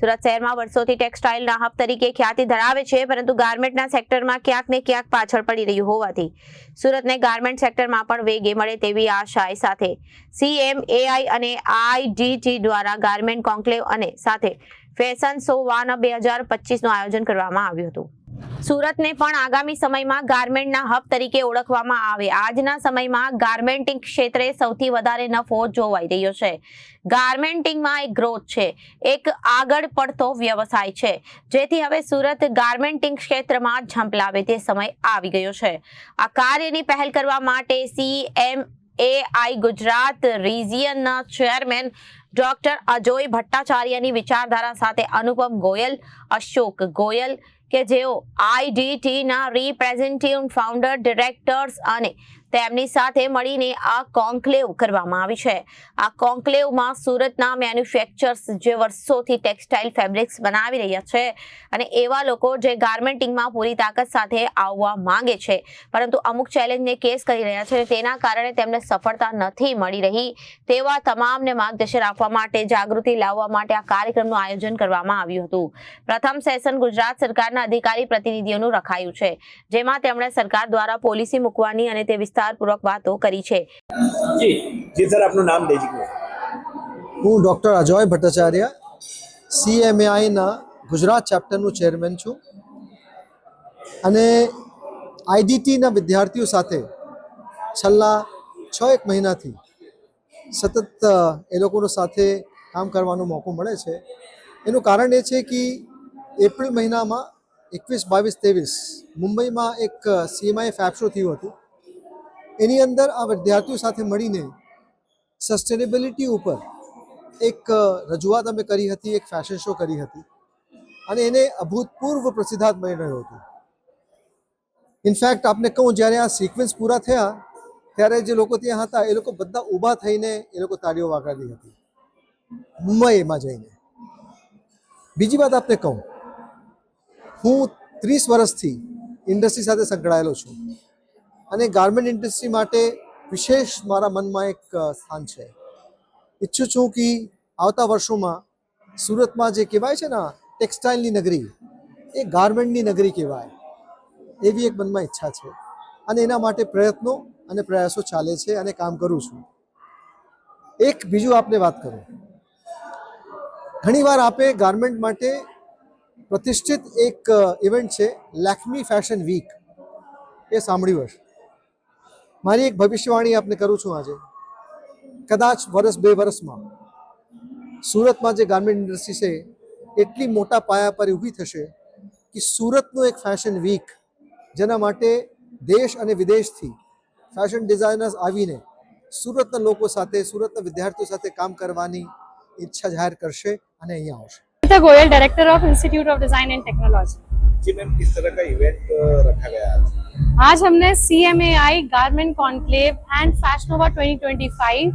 સુરત શહેરમાં વર્ષોથી ટેક્સટાઇલના હબ તરીકે ખ્યાતિ ધરાવે છે, પરંતુ ગાર્મેન્ટના સેક્ટરમાં ક્યાંક ને ક્યાંક પાછળ પડી રહ્યું હોવાથી સુરતને ગાર્મેન્ટ સેક્ટરમાં પણ વેગે મળે તેવી આશાએ સાથે. સીએમ એઆઈ અને આઈડીટી દ્વારા ગાર્મેન્ટ કોન્ક્લેવ અને સાથે ફેશન શો વાન બે હજાર પચીસનું આયોજન કરવામાં આવ્યું હતું. સુરતને પણ આગામી સમયમાં ગાર્મેન્ટના હબ તરીકે ઓળખવામાં આવે. આજના સમયમાં ગાર્મેન્ટિંગ ક્ષેત્રે સૌથી વધારે નફો જોવાઈ રહ્યો છે. ગાર્મેન્ટિંગમાં એક ગ્રોથ છે. એક આગળ પડતો વ્યવસાય છે. જેથી હવે સુરત ગાર્મેન્ટિંગ ક્ષેત્રમાં ઝંપલાવે તે સમય આવી ગયો છે. આ કાર્યની પહેલ કરવા માટે સીએમ એઆઈ ગુજરાત રિજિયનના ચેરમેન ડોક્ટર અજોય ભટ્ટાચાર્યની વિચારધારા સાથે અનુપમ ગોયલ, અશોક ગોયલ કે જેઓ આઈડીટીના રિપ્રેઝેન્ટેટિવ ફાઉન્ડર ડિરેક્ટર્સ અને તેમની સાથે મળીને આ કોન્ક્લેવ કરવામાં આવી છે. આ કોન્ક્લેવમાં સુરતના મેન્યુફેક્ચર્સ જે વર્ષોથી ટેક્સટાઇલ ફેબ્રિક્સ બનાવી રહ્યા છે અને એવા લોકો જે ગાર્મેન્ટિંગમાં પૂરી તાકાત સાથે આવવા માંગે છે. પરંતુ અમુક ચેલેન્જને કેસ કરી રહ્યા છે તેના કારણે તેમને સફળતા નથી મળી રહી. તેવા તમામને માર્ગદર્શન આપવા માટે, જાગૃતિ લાવવા માટે આ કાર્યક્રમનું આયોજન કરવામાં આવ્યું હતું. પ્રથમ સેશન ગુજરાત સરકારના અધિકારી પ્રતિનિધિઓનું રખાયું છે, જેમાં તેમણે સરકાર દ્વારા પોલિસી મૂકવાની અને તે વિસ્તારપૂર્વક વાતો કરી છે. જી જી સર આપનું નામ ડેઝિગ્નેટ હું ડૉક્ટર અજય ભટ્ટાચાર્ય સીએમએઆઈના ગુજરાત ચેપ્ટરનું ચેરમેન છું. અને આઈડીટીના વિદ્યાર્થીઓ સાથે છેલ્લા છ એક મહિનાથી સતત એ લોકોનો સાથે કામ કરવાનો મોકો મળે છે. એનું કારણ એ છે કે એપ્રિલ મહિનામાં એકવીસ બાવીસ ત્રેવીસ મુંબઈમાં એક સીએમઆઈ ફેબ શો થયું હતું. એની અંદર આ વિદ્યાર્થીઓ સાથે મળીને સસ્ટેનેબિલિટી ઉપર એક રજૂઆત અમે કરી હતી, એક ફેશન શો કરી હતી. અને એને અભૂતપૂર્વ પ્રસિદ્ધાર્થ મળી રહ્યો હતો. ઇનફેક્ટ આપને કહું, જ્યારે આ સિક્વન્સ પૂરા થયા, ત્યારે જે લોકો ત્યાં હતા, એ લોકો બધા ઊભા થઈને એ લોકો તાળીઓ વાગાડી હતી. મુંબઈમાં જઈને. બીજી વાત આપને કહું. હું ત્રીસ વર્ષથી ઇન્ડસ્ટ્રી સાથે સંકળાયેલો છું. અને ગાર્મેન્ટ ઇન્ડસ્ટ્રી માટે વિશેષ મારા મનમાં એક સ્થાન છે. ઈચ્છું છું કે આવતા વર્ષોમાં સુરતમાં જે કહેવાય છે ને ટેક્સટાઇલની નગરી, એ ગાર્મેન્ટની નગરી કહેવાય, એવી એક મનમાં ઈચ્છા છે. અને એના માટે પ્રયત્નો અને પ્રયાસો ચાલે છે અને કામ કરું છું. એક બીજું આપને વાત કરું. ઘણીવાર આપે ગાર્મેન્ટ માટે પ્રતિષ્ઠિત એક ઇવેન્ટ છે લેક્મી ફેશન વીક એ સાંભળ્યું હશે. મારી એક ભવિષ્યવાણી આપને કરું છું આજે. કદાચ વર્ષ બે વર્ષમાં સુરતમાં જે ગાર્મેન્ટ ઇન્ડસ્ટ્રી છે, એટલી મોટા પાયા પર ઊભી થશે કે સુરતનું એક ફેશન વીક જેના માટે દેશ અને વિદેશથી ફેશન ડિઝાઇનર્સ આવીને સુરતના લોકો સાથે, સુરતના વિદ્યાર્થીઓ સાથે કામ કરવાની ઈચ્છા જાહેર કરશે અને અહીંયા આવશે. Goyal director of institute of design and technology ji ma'am, किस तरह का इवेंट रखा गया आज? आज हमने C M A I garment conclave and Fashionova 2025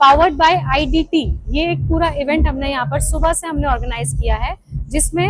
powered by IDT ये एक पूरा इवेंट हमने यहाँ पर सुबह से हमने ऑर्गेनाइज किया है, जिसमें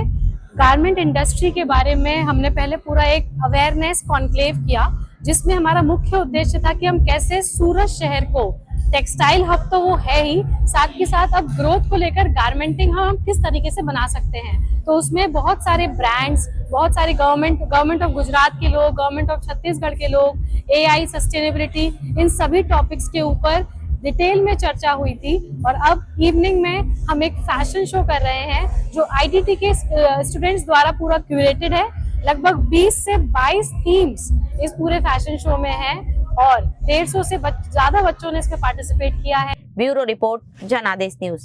गारमेंट इंडस्ट्री के बारे में हमने पहले पूरा एक अवेयरनेस कॉन्क्लेव किया, जिसमें हमारा मुख्य उद्देश्य था कि हम कैसे सूरत शहर को टेक्सटाइल हब तो वो है ही। साथ के साथ अब ग्रोथ को लेकर गारमेंटिंग हम किस तरीके से बना सकते हैं? तो उसमें बहुत सारे ब्रांड्स, बहुत सारे गवर्नमेंट गवर्नमेंट ऑफ़ गुजरात के लोग, गवर्नमेंट ऑफ़ छत्तीसगढ़ के लोग एआई सस्टेनेबिलिटी इन सभी टॉपिक्स के ऊपर डिटेल में चर्चा हुई थी। और अब इवनिंग में हम एक फ़ैशन शो कर रहे हैं, जो आईटीटी के स्टूडेंट्स द्वारा पूरा क्यूरेटेड है। लगभग 20 से 22 थीम्स इस पूरे फ़ैशन शो में है। और डेढ़ सौ से बच, ज्यादा बच्चों ने इसमें पार्टिसिपेट किया है ब्यूरो रिपोर्ट जनादेश न्यूज